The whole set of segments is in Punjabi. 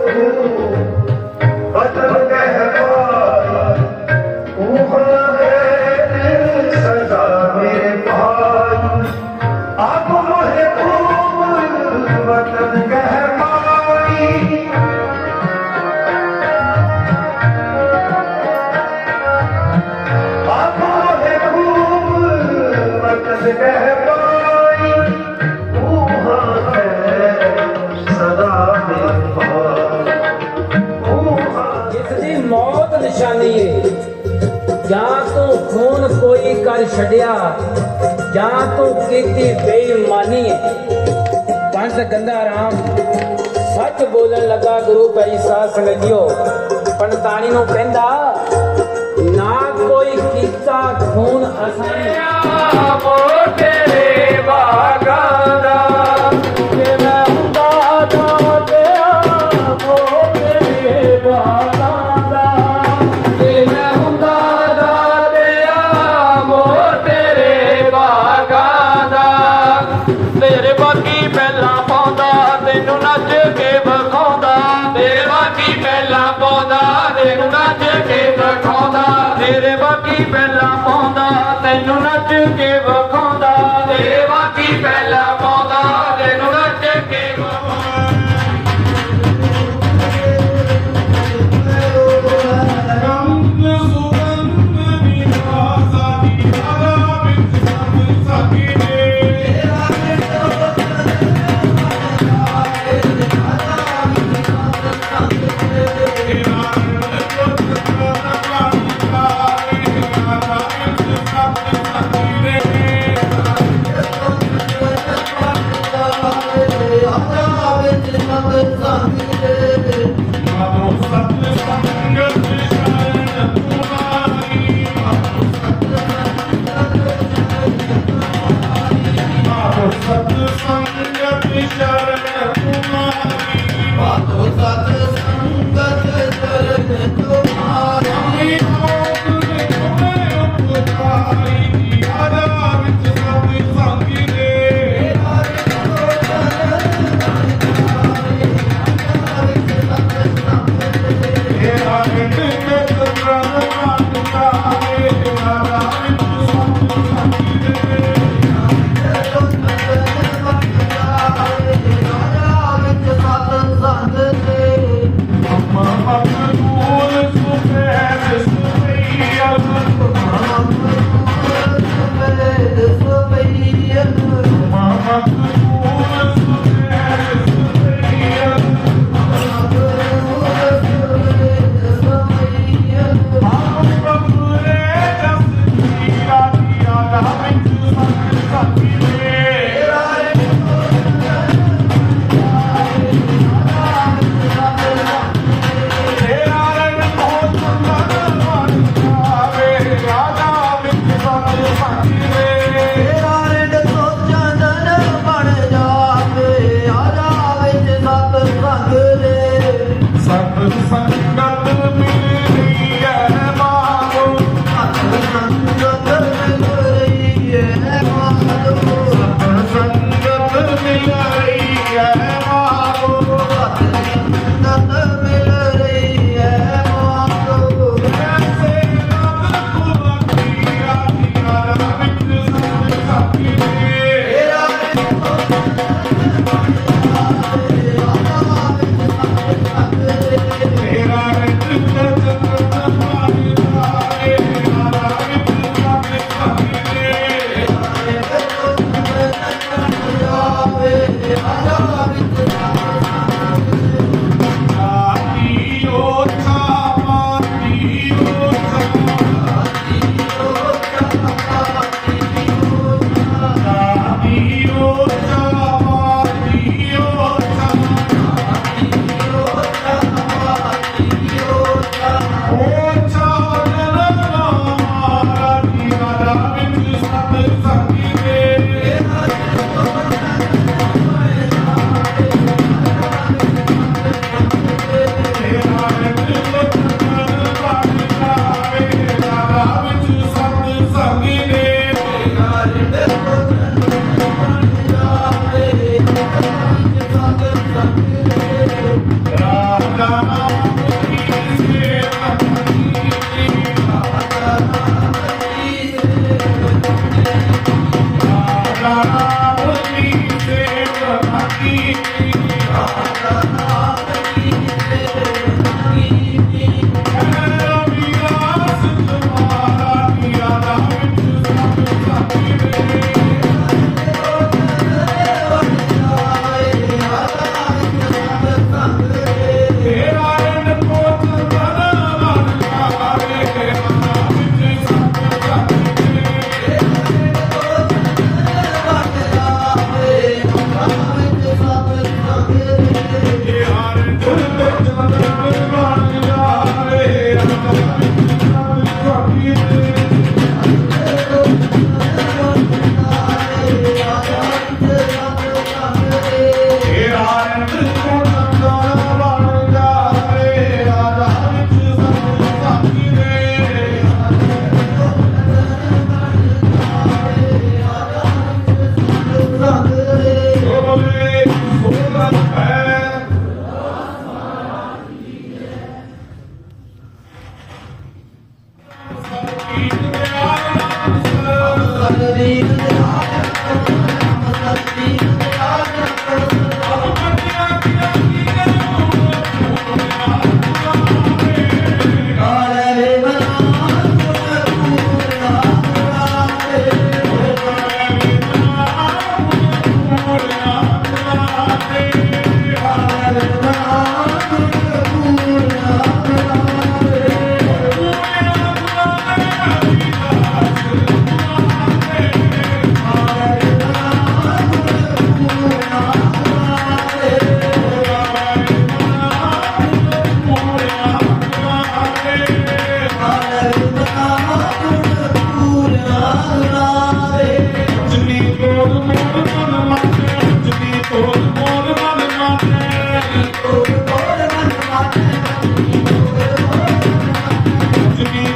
Jesus. ਛੱਡਿਆ। ਜਾਂ ਤੂੰ ਕੀਤੀ ਬੇਈਮਾਨੀ। ਪੰਜ ਗੰਦਾ ਰਾਮ ਸੱਚ ਬੋਲਣ ਲੱਗਾ ਗੁਰੂ ਭਾਈ ਸਾਧ ਸੰਗਤਿਓ ਪੰਤਾਣੀ ਨੂੰ ਕਹਿੰਦਾ, ਨਾ ਕੋਈ ਕੀਤਾ ਖੂਨ ਅਸਾਂ। ਮੋਟੇ ਬਾਗਾ ਦਾ ਜੇ ਮੈਂ ਹੁੰਦਾ ਤਾਂ ਤੇ ਮੋਟੇ ਬਾਗਾ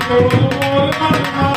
Oh,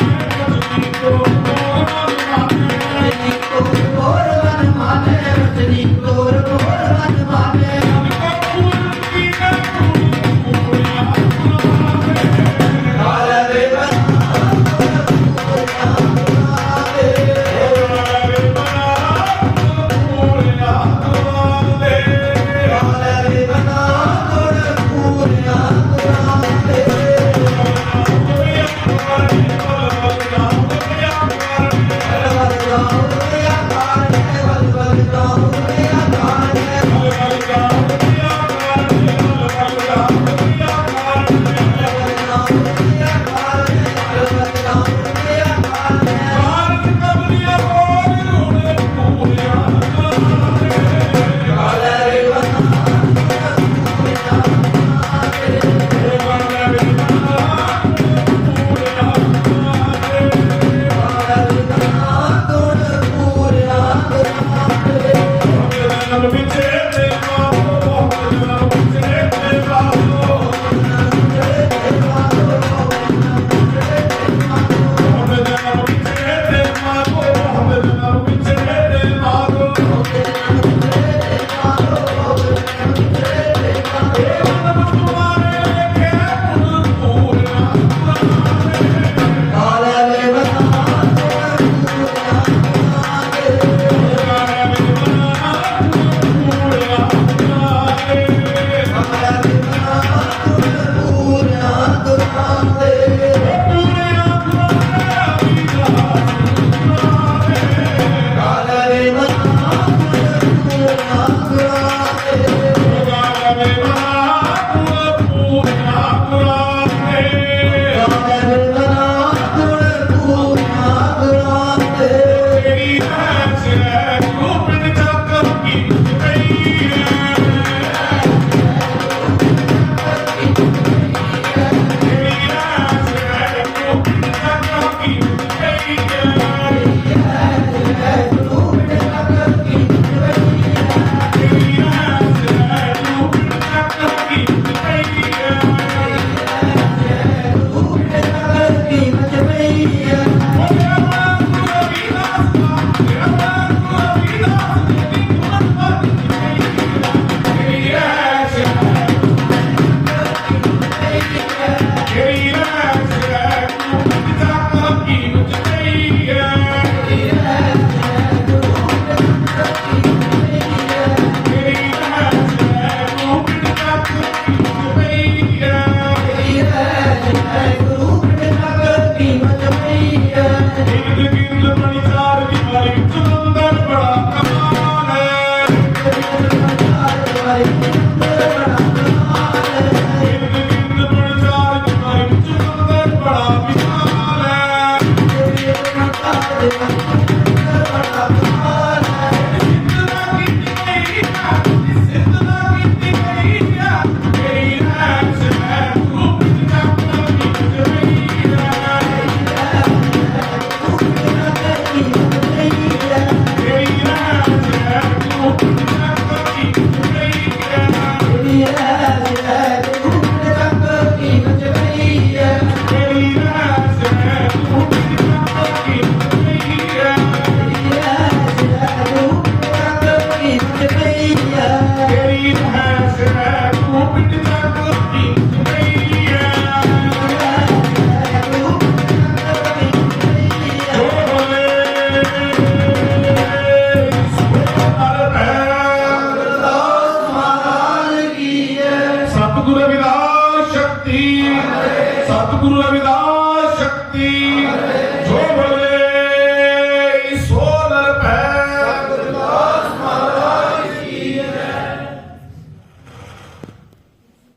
Amen.